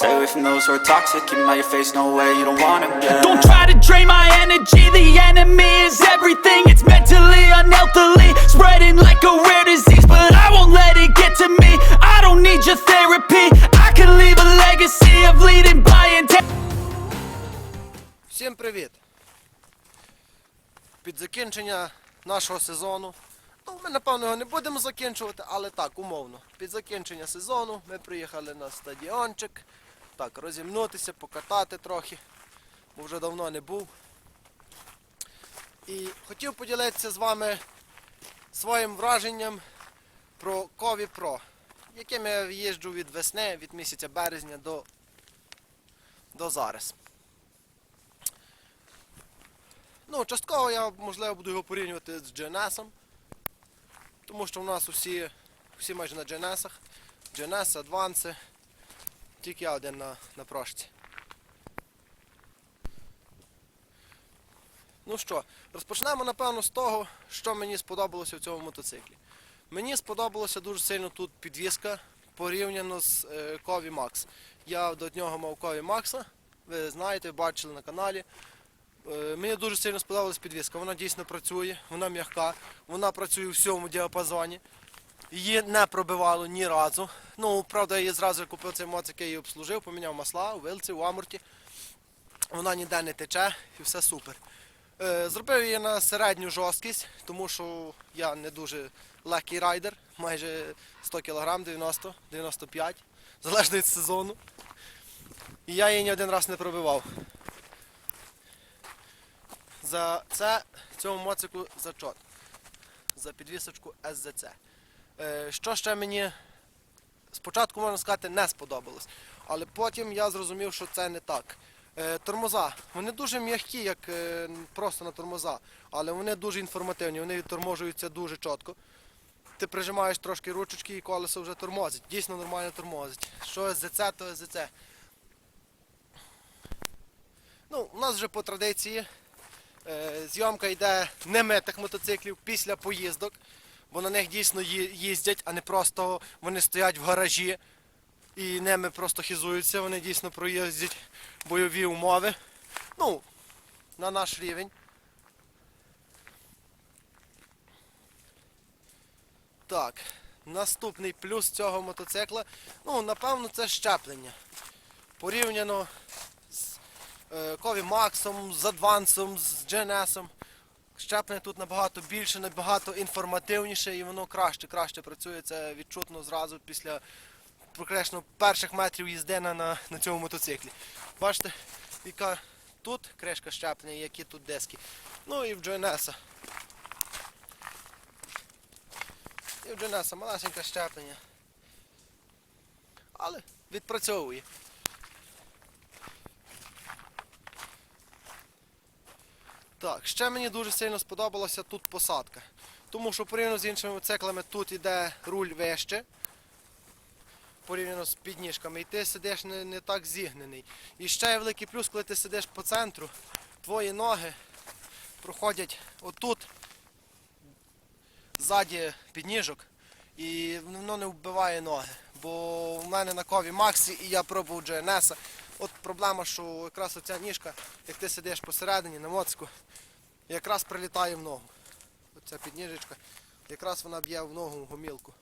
Stay away from those who are toxic Keep 'em out your face, no way, you don't want 'em, yeah Don't try to drain my energy, the enemy is everything It's mentally, unhealthily, spreading like a rare disease But I won't let it get to me, I don't need your therapy I can leave a legacy of leading by integrity Всім привіт! Під закінчення нашого сезону. Ну, ми напевно його не будемо закінчувати, але так, умовно. Під закінчення сезону ми приїхали на стадіончик. Так, розімнутися, покатати трохи, бо вже давно не був. І хотів поділитися з вами своїм враженням про Кові Про, яким я їжджу від весни, від місяця березня до, до зараз. Ну, частково я, можливо, буду його порівнювати з GNS, тому що в нас усі, всі майже на GNS, GNS, Advance, тільки я один на, на прошці. Ну що, розпочнемо, напевно, з того, що мені сподобалося в цьому мотоциклі. Мені сподобалося дуже сильно тут підвіска порівняно з е, Кові Max. Я до нього мав Кові Макса, ви знаєте, бачили на каналі. Е, Мені дуже сильно сподобалась підвіска. Вона дійсно працює, вона м'яка, вона працює у всьому діапазоні. Її не пробивало ні разу. Ну, правда, я її зразу купив цей моцик, я її обслужив, поміняв масла у вилці, у аморті. Вона ніде не тече і все супер. Е, Зробив її на середню жорсткість, тому що я не дуже легкий райдер, майже 100 кг, 90, 95, залежно від сезону. І я її ні один раз не пробивав. За це цьому моцику зачот. За підвісочку СЗЦ. Е, що ще мені спочатку, можна сказати, не сподобалось. Але потім я зрозумів, що це не так. Е, тормоза. Вони дуже м'які, як е, просто на тормоза, але вони дуже інформативні, вони відторможуються дуже чітко. Ти прижимаєш трошки ручечки і колесо вже тормозить. Дійсно нормально тормозить. Що СЗЦ, то СЗЦ. Ну, у нас вже по традиції Зйомка йде немитих мотоциклів після поїздок, бо на них дійсно їздять, а не просто вони стоять в гаражі і ними просто хизуються, вони дійсно проїздять бойові умови. Ну, на наш рівень. Так, наступний плюс цього мотоцикла, ну, напевно, це щеплення. Порівняно е, Кові Максом, з Адвансом, з GNS. Щеплення тут набагато більше, набагато інформативніше і воно краще, краще працює. Це відчутно зразу після практично перших метрів їзди на, на, цьому мотоциклі. Бачите, яка тут кришка щеплення, які тут диски. Ну і в GNS. І в GNS малесеньке щеплення. Але відпрацьовує. Так, ще мені дуже сильно сподобалася тут посадка. Тому що порівняно з іншими циклами тут іде руль вище. Порівняно з підніжками. І ти сидиш не, не так зігнений. І ще є великий плюс, коли ти сидиш по центру, твої ноги проходять отут, ззаді підніжок, і воно не вбиває ноги. Бо в мене на кові Максі і я пробував GNS. От проблема, що якраз оця ніжка, як ти сидиш посередині на моцку, якраз прилітає в ногу. Оця підніжечка, якраз вона б'є в ногу в гомілку.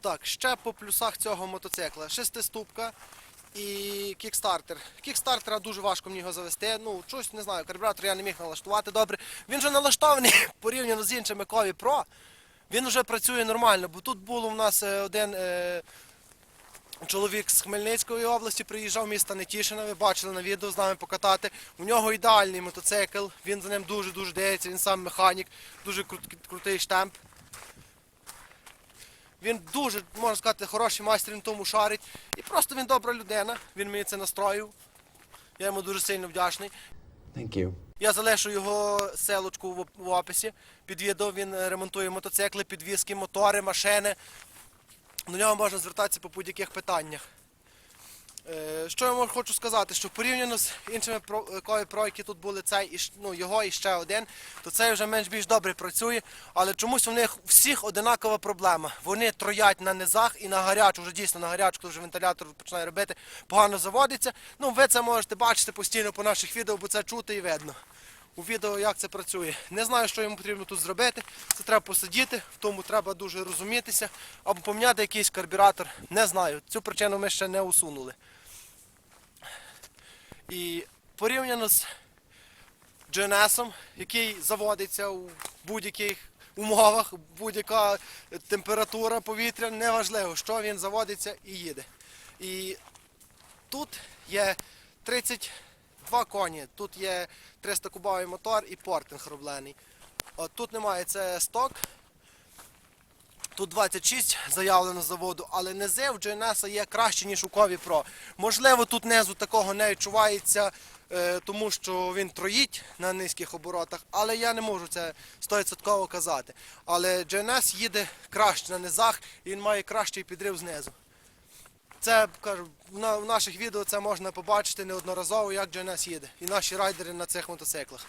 Так, ще по плюсах цього мотоцикла. Шестиступка і кікстартер. Кікстартера дуже важко мені його завести. Ну, щось не знаю, карбюратор я не міг налаштувати добре. Він вже налаштований порівняно з іншими Кові Pro. Він вже працює нормально, бо тут було в нас е, один е, Чоловік з Хмельницької області приїжджав міста Нетішина, ви бачили на відео з нами покатати. У нього ідеальний мотоцикл, він за ним дуже-дуже дається, він сам механік, дуже крутий штемп. Він дуже, можна сказати, хороший майстер, він тому шарить. І просто він добра людина, він мені це настроїв. Я йому дуже сильно вдячний. Thank. Я залишу його селочку в, описі. Під він ремонтує мотоцикли, підвіски, мотори, машини. До нього можна звертатися по будь-яких питаннях. Е, Що я можу хочу сказати, що порівняно з іншими про, е, які тут були цей і ну, його і ще один, то цей вже менш-більш добре працює, але чомусь у них всіх одинакова проблема. Вони троять на низах і на гарячу, вже дійсно на гарячу, коли вже вентилятор починає робити, погано заводиться. Ну, ви це можете бачити постійно по наших відео, бо це чути і видно. У відео як це працює. Не знаю, що йому потрібно тут зробити. Це треба посидіти, в тому треба дуже розумітися, або поміняти якийсь карбюратор. Не знаю. Цю причину ми ще не усунули. І порівняно з GNS, який заводиться у будь-яких умовах, будь-яка температура повітря, неважливо, що він заводиться і їде. І тут є 32 коні, тут є 300 кубовий мотор і портинг роблений. От тут немає, це сток. Тут 26 заявлено заводу, але низи в GNS є краще, ніж у Кові Pro. Можливо, тут низу такого не відчувається, е, тому що він троїть на низьких оборотах, але я не можу це 100% казати. Але GNS їде краще на низах і він має кращий підрив знизу. Це кажу, на, в наших відео це можна побачити неодноразово, як GNS їде. І наші райдери на цих мотоциклах.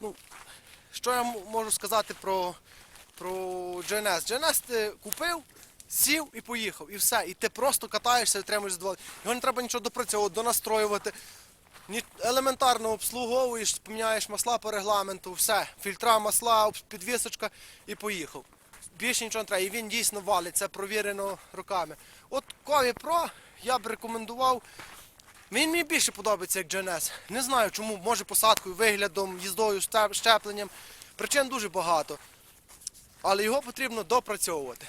Ну, що я можу сказати про, про GNS? GNS ти купив, сів і поїхав. І все. І ти просто катаєшся і отримуєш задоволення. Його не треба нічого допрацьовувати, донастроювати. Елементарно обслуговуєш, поміняєш масла по регламенту, все. Фільтра, масла, підвісочка і поїхав. Більше нічого не треба. І він дійсно валить, це провірено роками. От Кові Pro я б рекомендував. Він мені більше подобається як GNS. Не знаю чому, може посадкою, виглядом, їздою, щепленням. Причин дуже багато. Але його потрібно допрацьовувати.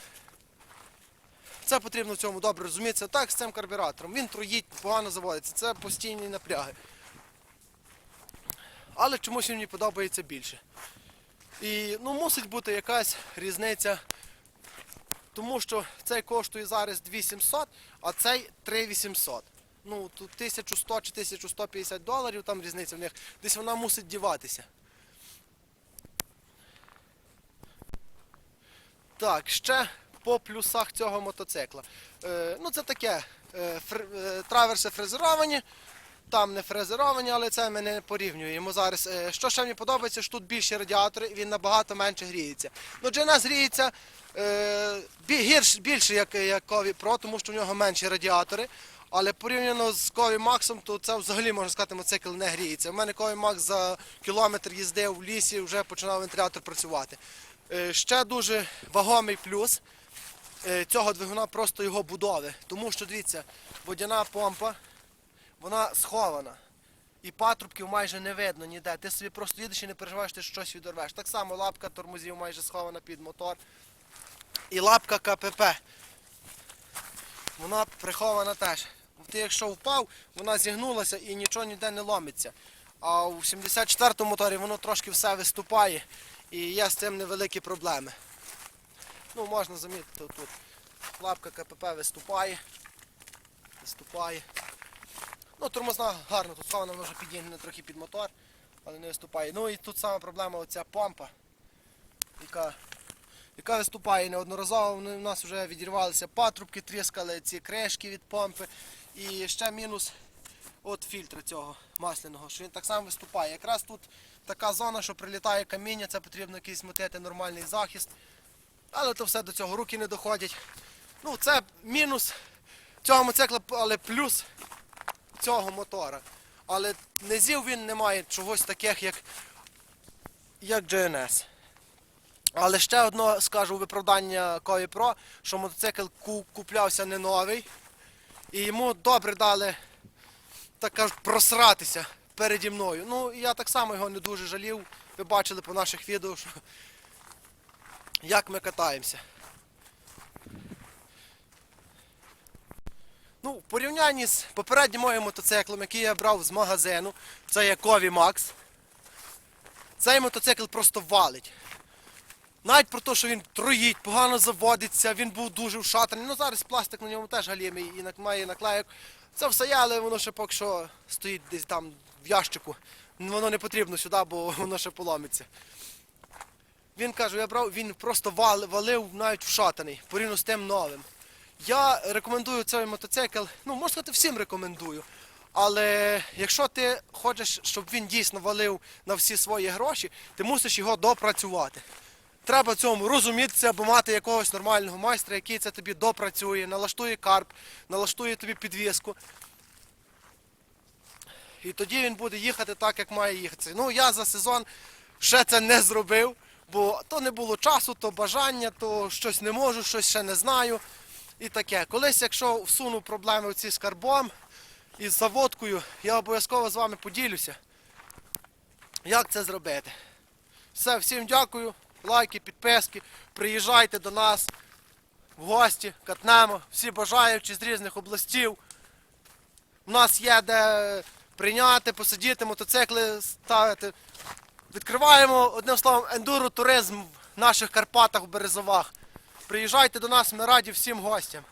Це потрібно в цьому добре розумітися. Так, з цим карбюратором. Він троїть, погано заводиться. Це постійні напряги. Але чомусь він мені подобається більше. І ну, мусить бути якась різниця. Тому що цей коштує зараз 2700, а цей 3800. Ну, 1100 чи 1150 доларів, там різниця в них. Десь вона мусить діватися. Так, ще по плюсах цього мотоцикла. Е, ну, це таке. Е, фр, е, траверси фрезеровані, там не фрезеровані, але це ми не порівнюємо зараз. Е, що ще мені подобається, що тут більші радіатори, він набагато менше гріється. Ну, GNS гріється е, бі- гірш, більше, як, як Кові Pro, тому що в нього менші радіатори. Але порівняно з Кові Максом, то це взагалі можна сказати, мотоцикл не гріється. У мене Кові Макс за кілометр їздив в лісі, вже починав вентилятор працювати. Е, ще дуже вагомий плюс е, цього двигуна просто його будови. Тому що дивіться, водяна помпа, вона схована. І патрубків майже не видно ніде. Ти собі просто їдеш і не переживаєш, ти щось відорвеш. Так само лапка тормозів майже схована під мотор. І лапка КПП. Вона прихована теж. Ти якщо впав, вона зігнулася і нічого ніде не ломиться. А у 74-му моторі воно трошки все виступає і є з цим невеликі проблеми. Ну, можна замітити тут. Лапка КПП виступає. Виступає. Ну, тормозна гарно, тут схована, вона вже підігнена трохи під мотор, але не виступає. Ну і тут сама проблема оця помпа, яка, яка виступає неодноразово. В нас вже відірвалися патрубки, тріскали ці кришки від помпи. І ще мінус от фільтра цього масляного, що він так само виступає. Якраз тут така зона, що прилітає каміння, це потрібно якийсь мотити нормальний захист. Але то все до цього руки не доходять. Ну, це мінус цього мотоцикла, але плюс цього мотора. Але низів він не має чогось таких, як, як GNS. Але ще одно скажу виправдання Кові Pro, що мотоцикл куплявся не новий. І йому добре дали, так кажуть, просратися переді мною. Ну, і я так само його не дуже жалів. Ви бачили по наших відео, що як ми катаємося. Ну, в порівнянні з попереднім моїм мотоциклом, який я брав з магазину, це є Кові Макс. Цей мотоцикл просто валить. Навіть про те, що він троїть, погано заводиться, він був дуже вшатаний. Ну зараз пластик на ньому теж галімий і має наклейок. Це все є, але воно ще поки що стоїть десь там в ящику. Воно не потрібно сюди, бо воно ще поломиться. Він каже, я брав, він просто вал, валив навіть вшатаний, порівняно з тим новим. Я рекомендую цей мотоцикл, ну можна сказати, всім рекомендую. Але якщо ти хочеш, щоб він дійсно валив на всі свої гроші, ти мусиш його допрацювати. Треба цьому розумітися або мати якогось нормального майстра, який це тобі допрацює, налаштує карп, налаштує тобі підвіску. І тоді він буде їхати так, як має їхати. Ну я за сезон ще це не зробив, бо то не було часу, то бажання, то щось не можу, щось ще не знаю. І таке. Колись, якщо всуну проблеми оці з карбом і з заводкою, я обов'язково з вами поділюся, як це зробити. Все, всім дякую, лайки, підписки, приїжджайте до нас в гості, катнемо, всі бажаючі з різних областів. У нас є де прийняти, посидіти, мотоцикли ставити. Відкриваємо, одним словом, ендуро туризм в наших Карпатах, в Березовах. Приїжджайте до нас, ми раді всім гостям.